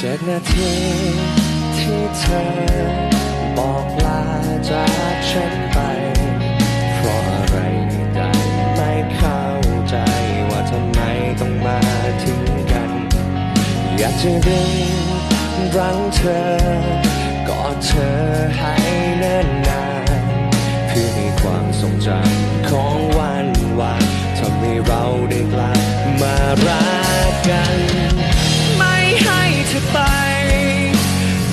จากนาทีที่เธอบอกลาจากฉันไป เพราะอะไรได้ไม่เข้าใจว่าทำไมต้องมาถึงกัน อยากจะดึงรั้งเธอกอดเธอให้เนิ่น รักกัน ไม่ให้เธอไป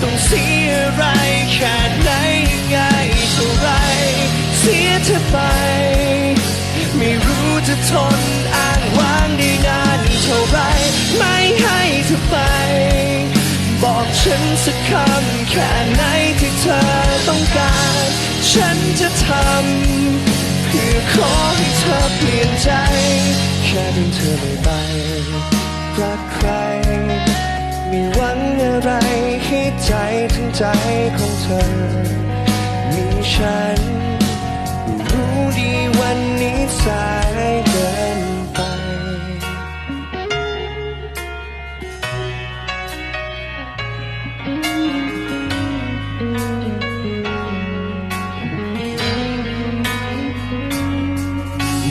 ต้องเสียอะไรแค่ไหนง่ายเท่าไร เสียเธอไป ไม่รู้จะทนอ้างว้างได้นานเท่าไร ไม่ให้เธอไป บอกฉันสักคำแค่ไหนที่เธอต้องการ ฉันจะทำเพื่อขอให้เธอเปลี่ยนใจ ค่เพียงเธอไม่ไปรักใคร มีหวังอะไรให้ใจถึงใจของเธอ มีฉัน รู้ดีวันนี้สายเกินไป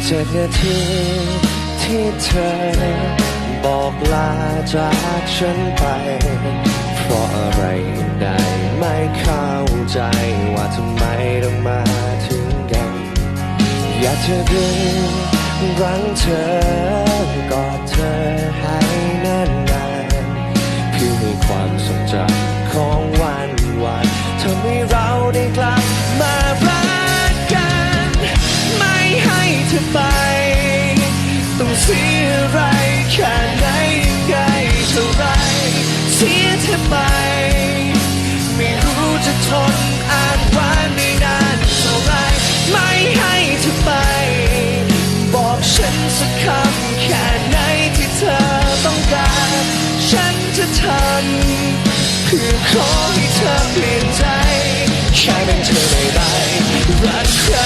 เจ็ดนาที ที่เธอ บอกลาจากฉันไป เพราะอะไรได้ไม่เข้าใจว่าทำไมต้องมาถึงกัน อยากจะดึงรั้งเธอกอดเธอให้แน่นนาน เพื่อขอให้เธอเปลี่ยนใจ แค่เป็นเธอไม่ได้รักใคร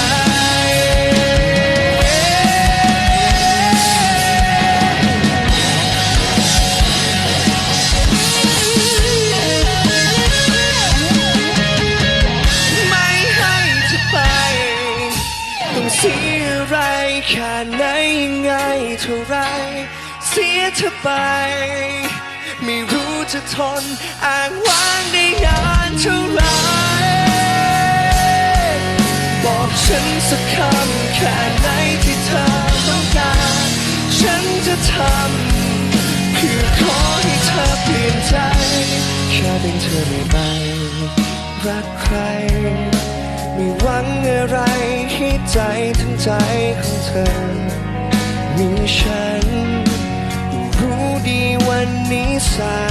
ไม่ให้เธอไป ต้องเสียอะไรแค่ไหนยังไงเท่าไร เสียเธอไป ไม่รู้ จะทนอ้างว้างได้นานเท่าไรบอกฉันสักคำแค่ไหนที่เธอต้องการ ฉันจะทำเพื่อขอให้เธอเปลี่ยนใจ แค่เป็นเธอไม่ไปรักใคร ไม่หวังอะไรให้ใจทั้งใจของเธอ มีฉันรู้ดีวันนี้สาย